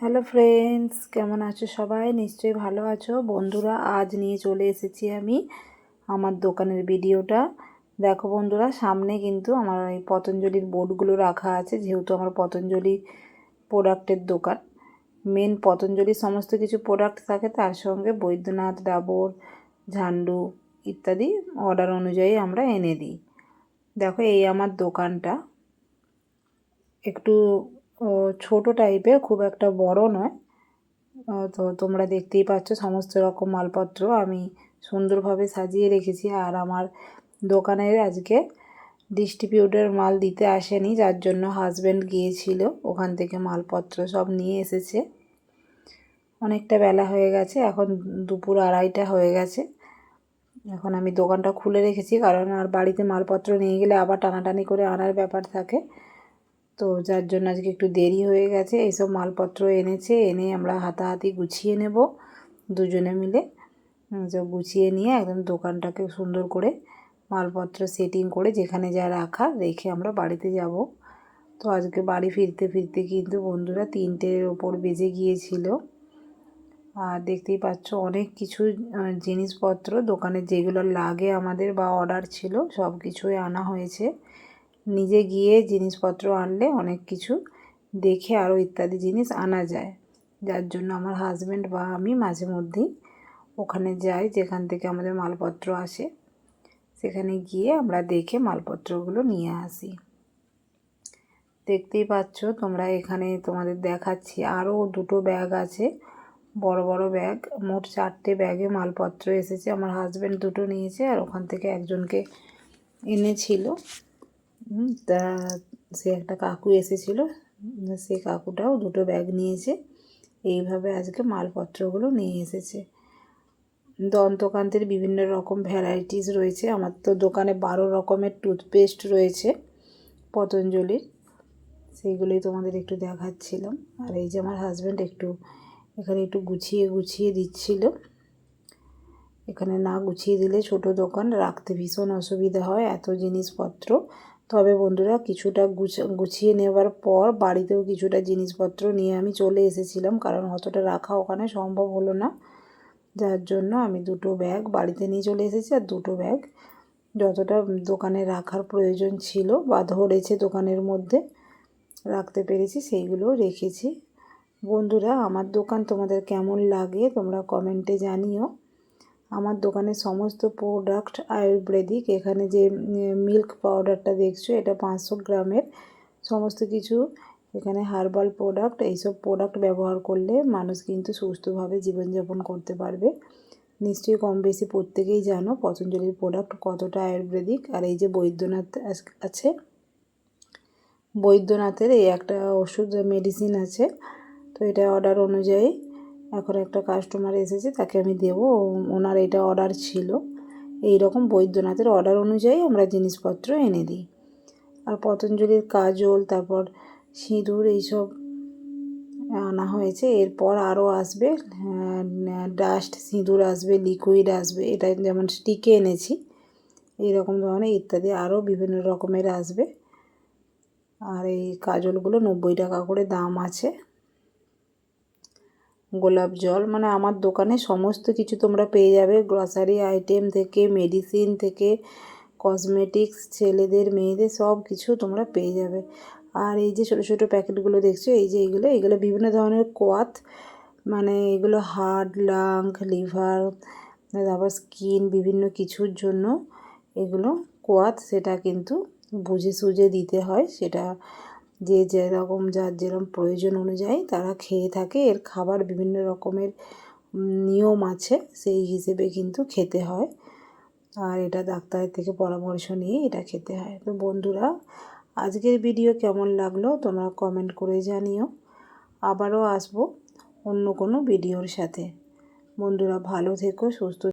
Hello friends কেমন আছো সবাই? নিশ্চয়ই ভালো আছো। বন্ধুরা, আজ নিয়ে চলে এসেছি আমি আমার দোকানের ভিডিওটা। দেখো বন্ধুরা, সামনে কিন্তু আমার এই পতঞ্জলির বোর্ডগুলো রাখা আছে, যেহেতু আমার পতঞ্জলি প্রোডাক্টের দোকান। মেন পতঞ্জলির সমস্ত কিছু প্রোডাক্ট থাকে, তার সঙ্গে বৈদ্যনাথ, ডাবর, ঝান্ডু ইত্যাদি অর্ডার অনুযায়ী আমরা এনে দিই। দেখো, এই আমার দোকানটা। একটু ছোট টাইপের খুব একটা বড় নয়। তো তোমরা দেখতেই পাচ্ছ সমস্ত রকম মালপত্র আমি সুন্দরভাবে সাজিয়ে রেখেছি। আর আমার দোকানের আজকে ডিস্ট্রিবিউটার মাল দিতে আসেনি, যার জন্য হাজব্যান্ড গিয়েছিল। ওখান থেকে মালপত্র সব নিয়ে এসেছে। অনেকটা বেলা হয়ে গেছে, এখন দুপুর আড়াইটা হয়ে গেছে। এখন আমি দোকানটা খুলে রেখেছি, কারণ আর বাড়িতে মালপত্র নিয়ে গেলে আবার টানাটানি করে আনার ব্যাপার থাকে। তো যার জন্য আজকে একটু দেরি হয়ে গেছে এইসব মালপত্র এনেছে, এনে আমরা হাতাহাতি গুছিয়ে নেব দুজনে মিলে। সব গুছিয়ে নিয়ে একদম দোকানটাকে সুন্দর করে মালপত্র সেটিং করে যেখানে যা রাখা রেখে আমরা বাড়িতে যাব। তো আজকে বাড়ি ফিরতে ফিরতে কিন্তু বন্ধুরা তিনটের ওপর বেজে গিয়েছিল। আর দেখতেই পাচ্ছ অনেক কিছু জিনিসপত্র দোকানে যেগুলো লাগে আমাদের বা অর্ডার ছিল সব কিছুই আনা হয়েছে। নিজে গিয়ে জিনিসপত্র আনলে অনেক কিছু দেখে আরও ইত্যাদি জিনিস আনা যায়। যার জন্য আমার হাজব্যান্ড বা আমি মাঝে মধ্যেই ওখানে যাই, যেখান থেকে আমাদের মালপত্র আসে। সেখানে গিয়ে আমরা দেখে মালপত্রগুলো নিয়ে আসি। দেখতেই পাচ্ছ, তোমরা এখানে তোমাদের দেখাচ্ছি আরও দুটো ব্যাগ আছে। বড় বড় ব্যাগ মোট চারটে ব্যাগে মালপত্র এসেছে। আমার হাজব্যান্ড দুটো নিয়েছে আর ওখান থেকে একজনকে এনেছিল। তা সে একটা কাকু এসেছিল, সে কাকুটাও দুটো ব্যাগ নিয়েছে, এইভাবে আজকে মালপত্রগুলো নিয়ে এসেছে। দন্তকান্তের বিভিন্ন রকম ভ্যারাইটিস রয়েছে, আমার তো দোকানে বারো রকমের টুথপেস্ট রয়েছে, পতঞ্জলির, সেইগুলোই তোমাদের একটু দেখাচ্ছিলাম। আর এই যে আমার হাজব্যান্ড একটু, এখানে একটু গুছিয়ে গুছিয়ে দিচ্ছিল। এখানে না গুছিয়ে দিলে ছোট দোকান রাখতে ভীষণ অসুবিধা হয়, এত জিনিসপত্র তবে বন্ধুরা। কিছুটা গুছিয়ে নেবার পর বাড়িতেও কিছুটা জিনিসপত্র নিয়ে আমি চলে এসেছিলাম, কারণ অতটা রাখা ওখানে সম্ভব হলো না। যার জন্য আমি দুটো ব্যাগ বাড়িতে নিয়ে চলে এসেছি, আর দুটো ব্যাগ যতটা দোকানে রাখার প্রয়োজন ছিল বা ধরেছে দোকানের মধ্যে রাখতে পেরেছি সেইগুলো রেখেছি। বন্ধুরা, আমার দোকান তোমাদের কেমন লাগে তোমরা কমেন্টে জানিও। আমার দোকানের সমস্ত প্রোডাক্ট আয়ুর্বেদিক। এখানে যে মিল্ক পাউডারটা দেখছ, এটা পাঁচশো গ্রামের। সমস্ত কিছু এখানে হার্বাল প্রোডাক্ট এইসব প্রোডাক্ট ব্যবহার করলে মানুষ কিন্তু সুস্থভাবে জীবনযাপন করতে পারবে। নিশ্চয়ই কম বেশি প্রত্যেকেই জানো পতঞ্জলির প্রোডাক্ট কতটা আয়ুর্বেদিক। আর এই যে বৈদ্যনাথ আছে। বৈদ্যনাথের এই একটা ওষুধ মেডিসিন আছে। তো এটা অর্ডার অনুযায়ী এখন একটা কাস্টমার এসেছে, তাকে আমি দেবো। ওনার এটা অর্ডার ছিল। এই রকম বৈদ্যনাথের অর্ডার অনুযায়ী আমরা জিনিসপত্র এনে দিই। আর পতঞ্জলির কাজল, তারপর সিঁদুর এইসব আনা হয়েছে। এরপর আরও আসবে ডাস্ট সিঁদুর আসবে লিকুইড আসবে, এটা যেমন স্টিকে এনেছি, এইরকম ধরনের ইত্যাদি আরও বিভিন্ন রকমের আসবে। আর এই কাজলগুলো নব্বই টাকা করে দাম আছে। গোলাপ জল মানে আমার দোকানে সমস্ত কিছু তোমরা পেয়ে যাবে। গ্রসারি আইটেম থেকে মেডিসিন থেকে কসমেটিক্স ছেলেদের, মেয়েদের সব কিছু তোমরা পেয়ে যাবে। আর এই যে ছোটো ছোটো প্যাকেটগুলো দেখছ, এই যে এইগুলো এগুলো বিভিন্ন ধরনের কোয়াত মানে এগুলো হার্ট লাং লিভার তারপর স্কিন বিভিন্ন কিছুর জন্য এগুলো কোয়াত সেটা কিন্তু বুঝে সুঝে দিতে হয়, সেটা যে যেরকম, যার যেরকম প্রয়োজন অনুযায়ী তারা খেয়ে থাকে। এর খাবার বিভিন্ন রকমের নিয়ম আছে, সেই হিসেবে কিন্তু খেতে হয়। আর এটা ডাক্তারের থেকে পরামর্শ নিয়ে এটা খেতে হয়। তো বন্ধুরা, আজকের ভিডিও কেমন লাগল তোমরা কমেন্ট করে জানিও। আবারও আসব অন্য কোনো ভিডিওর সাথে। বন্ধুরা, ভালো থেকো, সুস্থ